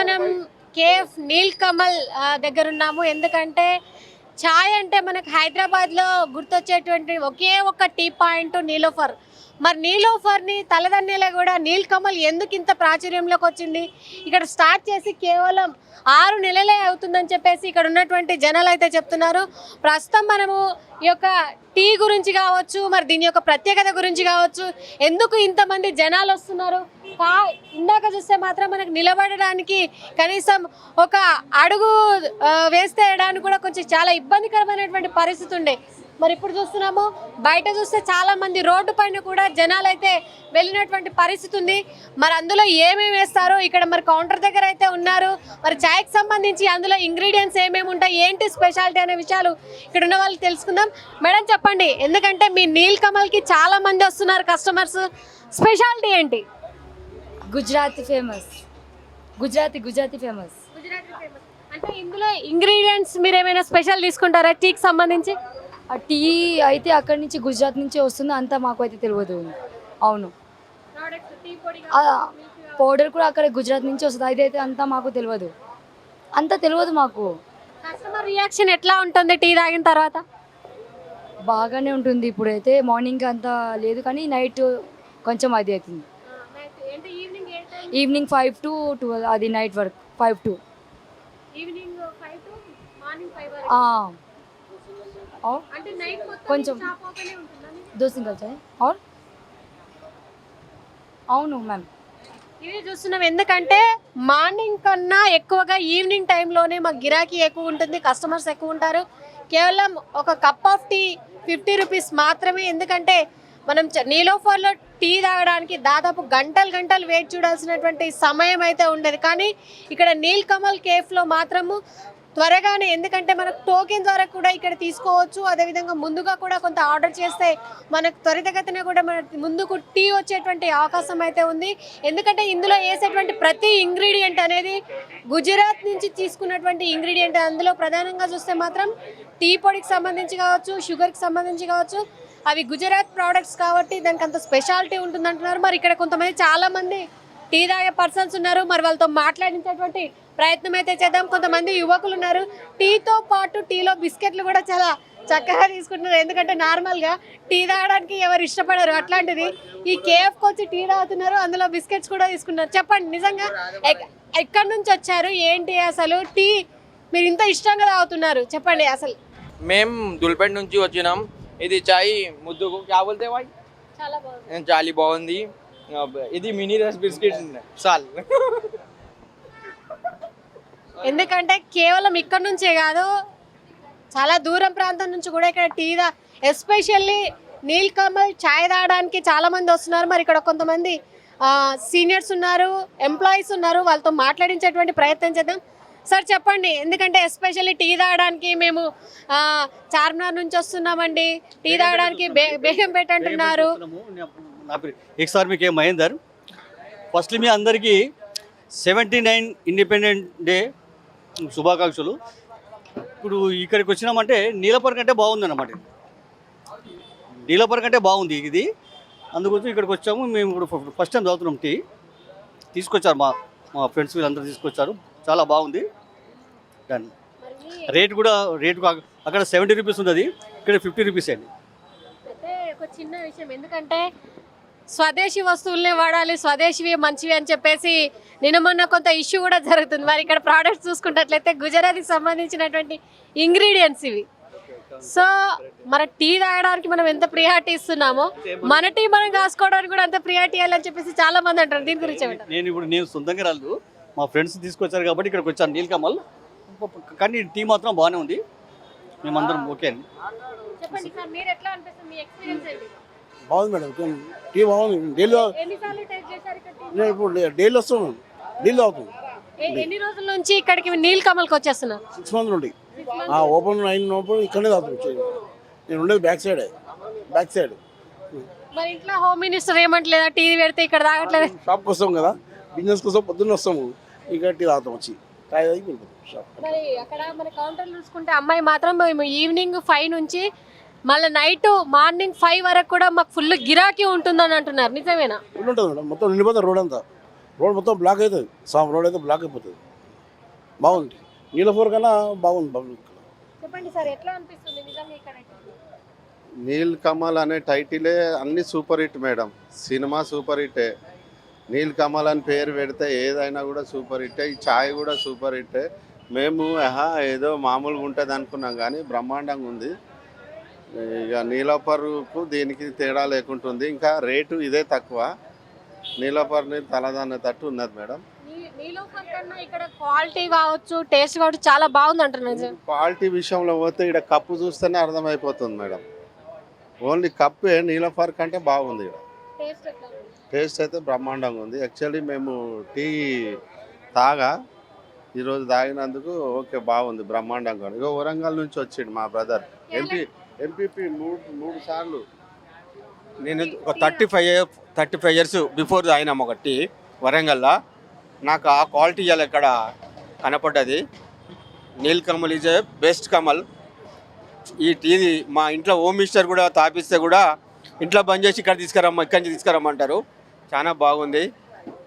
మనం కేఎఫ్ నీల్ కమల్ దగ్గర ఉన్నాము ఎందుకంటే ఛాయ్ అంటే మనకు హైదరాబాద్లో గుర్తొచ్చేటువంటి ఒకే ఒక టీ పాయింట్ నీలోఫర్ మరి నీలోఫర్ని తలదన్నేలా కూడా నీల్ కమల్ ఎందుకు ఇంత ప్రాచుర్యంలోకి వచ్చింది? ఇక్కడ స్టార్ట్ చేసి కేవలం ఆరు నెలలే అవుతుందని చెప్పేసి ఇక్కడ ఉన్నటువంటి జనాలు అయితే చెప్తున్నారు. ప్రస్తుతం మనము ఈ యొక్క టీ గురించి కావచ్చు మరి దీని యొక్క ప్రత్యేకత గురించి కావచ్చు ఎందుకు ఇంతమంది జనాలు వస్తున్నారు? కా ఇందాక చూస్తే మాత్రం మనకు నిలబడడానికి కనీసం ఒక అడుగు వేస్తేయడానికి వేస్తే కూడా కొంచెం చాలా ఇబ్బందికరమైనటువంటి పరిస్థితి ఉండే. మరి ఇప్పుడు చూస్తున్నాము. బయట చూస్తే చాలా మంది రోడ్డు పైన కూడా జనాలు అయితే వెళ్ళినటువంటి పరిస్థితి ఉంది. మరి అందులో ఏమేమి వేస్తారో ఇక్కడ మరి కౌంటర్ దగ్గర అయితే ఉన్నారు. మరి చాయ్కి సంబంధించి అందులో ఇంగ్రీడియంట్స్ ఏమేమి ఉంటాయి? ఏంటి స్పెషాలిటీ అనే విషయాలు ఇక్కడ ఉన్న వాళ్ళకి తెలుసుకుందాం. మేడం చెప్పండి ఎందుకంటే మీ నీల్ కమల్కి చాలా మంది వస్తున్నారు కస్టమర్స్ స్పెషాలిటీ ఏంటి? గుజరాతీ ఫేమస్ గుజరాతీ గుజరాతీ ఫేమస్ అంటే ఇందులో ఇంగ్రీడియంట్స్ మీరు ఏమైనా స్పెషల్ తీసుకుంటారా? టీకి సంబంధించి? ఆ టీ అయితే అక్కడి నుంచి గుజరాత్ నుంచి వస్తుంది అంతా మాకు అయితే తెలియదు అవును పౌడర్ కూడా అక్కడ గుజరాత్ నుంచి వస్తుంది అదైతే అంతా మాకు తెలియదు అంతా తెలియదు మాకు. కస్టమర్ రియాక్షన్ ఎట్లా ఉంటుంది టీ తాగిన తర్వాత? బాగానే ఉంటుంది ఇప్పుడైతే మార్నింగ్ అంతా లేదు కానీ నైట్ కొంచెం అది అవుతుంది. ఈవినింగ్ ఫైవ్ టు ట్వెల్వ్ అది night work five to. Evening five to morning five అంటే నైట్ మొత్తం కొంచెం. షాప్ ఓపెన్ ఉంటుందా दो सिंगल चाय और అవును మ్యామ్ ఇది చూస్తున్నాం ఎందుకంటే మార్నింగ్ కన్నా ఎక్కువగా ఈవినింగ్ టైంలోనే మాకు గిరాకీ ఎక్కువ ఉంటుంది కస్టమర్స్ ఎక్కువ ఉంటారు కేవలం ఒక cup of tea fifty rupees మాత్రమే ఎందుకంటే మనం చ- నీలోఫర్లో టీ తాగడానికి దాదాపు గంటలు గంటలు వెయిట్ చూడాల్సినటువంటి సమయం అయితే ఉండదు కానీ ఇక్కడ నీల్ కమల్ కేఫ్లో మాత్రము త్వరగానే ఎందుకంటే మనకు టోకెన్ ద్వారా కూడా ఇక్కడ తీసుకోవచ్చు. అదేవిధంగా ముందుగా కూడా కొంత ఆర్డర్ చేస్తే మనకు త్వరితగతిన కూడా మన ముందుకు టీ వచ్చేటువంటి అవకాశం అయితే ఉంది. ఎందుకంటే ఇందులో వేసేటువంటి ప్రతి ఇంగ్రీడియంట్ అనేది గుజరాత్ నుంచి తీసుకున్నటువంటి ఇంగ్రీడియంట్ అందులో ప్రధానంగా చూస్తే మాత్రం టీ పొడికి సంబంధించి కావచ్చు షుగర్కి సంబంధించి కావచ్చు అవి గుజరాత్ ప్రోడక్ట్స్ కాబట్టి దానికి అంత స్పెషాలిటీ ఉంటుంది అంటున్నారు మరి ఇక్కడ కొంతమంది చాలామంది టీ తాగే పర్సన్స్ ఉన్నారు. మరి వాళ్ళతో మాట్లాడించేటువంటి ప్రయత్నం అయితే చేద్దాం. కొంతమంది యువకులు ఉన్నారు. టీతో పాటు టీలో బిస్కెట్లు కూడా చాలా చక్కగా తీసుకుంటున్నారు. ఎందుకంటే నార్మల్గా టీ తాగడానికి ఎవరు ఇష్టపడరు. అట్లాంటిది ఈ కేఎఫ్కి వచ్చి టీ తాగుతున్నారు. అందులో బిస్కెట్స్ కూడా తీసుకున్నారు. చెప్పండి నిజంగా ఎక్- ఎక్కడి నుంచి వచ్చారు? ఏంటి అసలు టీ మీరు ఇంత ఇష్టంగా తాగుతున్నారు? చెప్పండి అసలు. మేము దుల్పేట నుంచి వచ్చినాం. ఇది చాయ్ ముద్దుకు క్యా బోల్తే భాయ్ చాలా బాగుంది. చాలీ బాగుంది. ఇది మినీ రస్ బిస్కెట్ చాలు ఎందుకంటే కేవలం ఇక్కడ నుంచే కాదు చాలా దూరం ప్రాంతం నుంచి కూడా ఇక్కడ టీ దా ఎస్పెషల్లీ నీల్ కమల్ ఛాయ్ తాగడానికి చాలా మంది వస్తున్నారు. మరి ఇక్కడ కొంతమంది సీనియర్స్ ఉన్నారు ఎంప్లాయీస్ ఉన్నారు. వాళ్ళతో మాట్లాడించేటువంటి ప్రయత్నం చేద్దాం. సార్ చెప్పండి. ఎందుకంటే ఎస్పెషల్లీ టీ తాగడానికి మేము ఆ, చార్మినార్ నుంచి వస్తున్నామండి. టీ తాగడానికి బే బేగం అంటున్నారు. నా పేరు ఎక్స్ఆర్ మీ కే మహేందర్? ఫస్ట్లీ మీ అందరికీ సెవెంటీ నైన్ ఇండిపెండెంట్ డే శుభాకాంక్షలు. ఇప్పుడు ఇక్కడికి వచ్చినామంటే నీలపర్ కంటే బాగుంది అన్నమాట నీలపర్ కంటే బాగుంది ఇది. అందుకోసం ఇక్కడికి వచ్చాము. మేము ఇప్పుడు ఫస్ట్ టైం చదువుతున్నాం టీ. తీసుకొచ్చారు మా మా ఫ్రెండ్స్ వీళ్ళందరూ తీసుకొచ్చారు. చాలా బాగుంది. డన్ రేట్ కూడా రేట్ అక్కడ సెవెంటీ రూపీస్ ఉంది ఇక్కడ ఫిఫ్టీ రూపీస్ అండి. ఒక చిన్న విషయం. ఎందుకంటే స్వదేశీ వస్తువులనే వాడాలి స్వదేశీవి మంచివి అని చెప్పేసి నిన్న మొన్న కొంత ఇష్యూ కూడా జరుగుతుంది. మరి ఇక్కడ ప్రోడక్ట్స్ చూసుకున్నట్లయితే గుజరాత్కి సంబంధించినటువంటి ఇంగ్రీడియంట్స్ ఇవి. సో మన టీ తాగడానికి మనం ఎంత ప్రియారిటీ ఇస్తున్నామో మన టీ మనం కాసుకోవడానికి కూడా అంత ప్రియారిటీ ఇవ్వాలని చెప్పేసి చాలా మంది అంటారు. దీని గురించి నేను ఇప్పుడు నేను సొంతంగా రాలేదు. మా ఫ్రెండ్స్ తీసుకొచ్చారు కాబట్టి ఇక్కడికి వచ్చాను. నీలకమల్ కానీ టీ మాత్రం బాగానే ఉంది. మేమందరం ఓకే అండి. చెప్పండి సార్ మీరు ఎట్లా అనిపిస్తుంది? మీ ఎక్స్పీరియన్స్ బాగుంది మేడం. టీ బాగుంది. డైలీ ఇక్కడ? నేను ఇప్పుడు డైలీ వస్తున్నాను డైలీ అవుతుంది ఎ- ఎన్ని రోజుల నుంచి ఇక్కడికి నీల్ కమల్కి వచ్చేస్తున్నారు? సిక్స్ మంత్ నుండి. ఆ ఓపెన్ అయిన ఓపెన్ ఇక్కడనే తాగుతుంది నేను ఉండేది బ్యాక్ సైడ్. Back side. మరి ఇంట్లో హోమ్ మినిస్టర్ ఏమంటలేదా? టీవీ పెడితే ఇక్కడ తాగట్లేదు? షాప్కి వస్తాం కదా. బిజినెస్ కోసం పొద్దున్న వస్తాము ఇక టీ తాగుతాం వచ్చి. తాగి తాగి వెళ్ళిపోతాం షాప్. మరి అక్కడ మన కౌంటర్ చూసుకుంటే అమ్మాయి మాత్రం మేము ఈవినింగ్ ఫైవ్ నుంచి మళ్ళీ నైట్ మార్నింగ్ ఫైవ్ వరకు కూడా మాకు ఫుల్ గిరాకీ ఉంటుందని అంటున్నారు. నిజమేనా? ఫుల్ ఉంటుంది మేడం. మొత్తం నిండిపోతుంది రోడ్ అంతా. రోడ్ మొత్తం బ్లాక్ అవుతుంది. సామ్ రోడ్ అయితే బ్లాక్ అయిపోతుంది. బాగుంది. నీలఫోర్ కన్నా బాగుంది పబ్లిక్ చెప్పండి సార్ ఎట్లా అనిపిస్తుంది నిజంగా ఇక్కడ నీల్ కమల్ అనే టైటిలే అన్ని super hit madam. Cinema super హిట్టే నీల్ కమల్ అని పేరు పెడితే ఏదైనా కూడా సూపర్ హిట్టే ఈ ఛాయ్ కూడా సూపర్ హిట్టే మేము ఆహా ఏదో మామూలుగా ఉంటుంది అనుకున్నాం కానీ బ్రహ్మాండంగా ఉంది. ఇక నీలోపర్కు దీనికి తేడా లేకుంటుంది. ఇంకా రేటు ఇదే తక్కువ. నీలోపర్ని తలదన్నేటట్టు ఉన్నది మేడం. నీ- నీలోఫర్ కన్నా ఇక్కడ క్వాలిటీ కావచ్చు టేస్ట్ కావచ్చు చాలా బాగుంది అంటున్నారు క్వాలిటీ విషయంలో పోతే ఇక్కడ కప్పు చూస్తేనే అర్థమైపోతుంది మేడం. ఓన్లీ కప్పే నీలోఫర్ కంటే బాగుంది ఇక్కడ. టేస్ట్ అయితే బ్రహ్మాండంగా ఉంది. యాక్చువల్లీ మేము టీ తాగా ఈరోజు తాగినందుకు ఓకే బాగుంది బ్రహ్మాండంగా ఇగో వరంగల్ నుంచి వచ్చిండు మా బ్రదర్. ఎంపీ ఎంపీపీ మూడు మూడు సార్లు. నేను ఒక thirty five thirty five years before తాగినాం ఒక టీ వరంగల్లో. నాకు ఆ క్వాలిటీ ఇవాళ ఇక్కడ కనపడ్డది. Neel Kamal is a best Kamal. ఈ టీది మా ఇంట్లో హోమ్ మినిస్టర్ కూడా తాపిస్తే కూడా ఇంట్లో బంద్ చేసి ఇక్కడ తీసుకురమ్మ ఇక్కడి నుంచి తీసుకురమ్మంటారు. చాలా బాగుంది.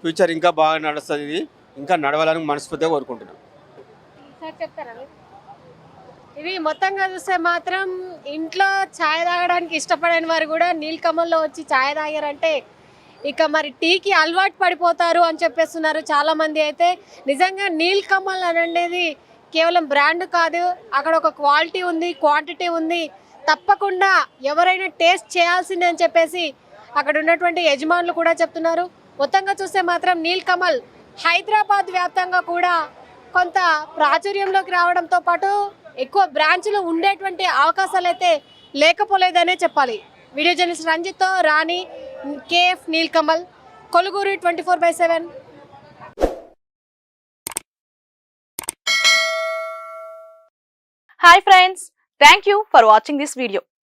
ఫ్యూచర్ ఇంకా బాగా నడుస్తుంది ఇది. ఇంకా నడవాలని మనస్ఫూర్తిగా కోరుకుంటున్నాను సార్ చెప్తారా మీరు? ఇవి మొత్తంగా చూస్తే మాత్రం ఇంట్లో ఛాయ్ తాగడానికి ఇష్టపడని వారు కూడా నీలకమల్లో వచ్చి ఛాయ్ తాగారంటే ఇక మరి టీకి అలవాటు పడిపోతారు అని చెప్పేస్తున్నారు చాలామంది అయితే. నిజంగా నీలకమల్ అని అనేది కేవలం బ్రాండ్ కాదు అక్కడ ఒక క్వాలిటీ ఉంది క్వాంటిటీ ఉంది. తప్పకుండా ఎవరైనా టేస్ట్ చేయాల్సిందే అని చెప్పేసి అక్కడ ఉన్నటువంటి యజమానులు కూడా చెప్తున్నారు. మొత్తంగా చూస్తే మాత్రం నీల్ కమల్ హైదరాబాద్ వ్యాప్తంగా కూడా కొంత ప్రాచుర్యంలోకి రావడంతో పాటు ఎక్కువ బ్రాంచ్లు ఉండేటువంటి అవకాశాలు అయితే లేకపోలేదనే చెప్పాలి. Video journalist రంజిత్తో Rani KF Neelkamal Koluguri twenty four by seven. Hi friends thank you for watching this video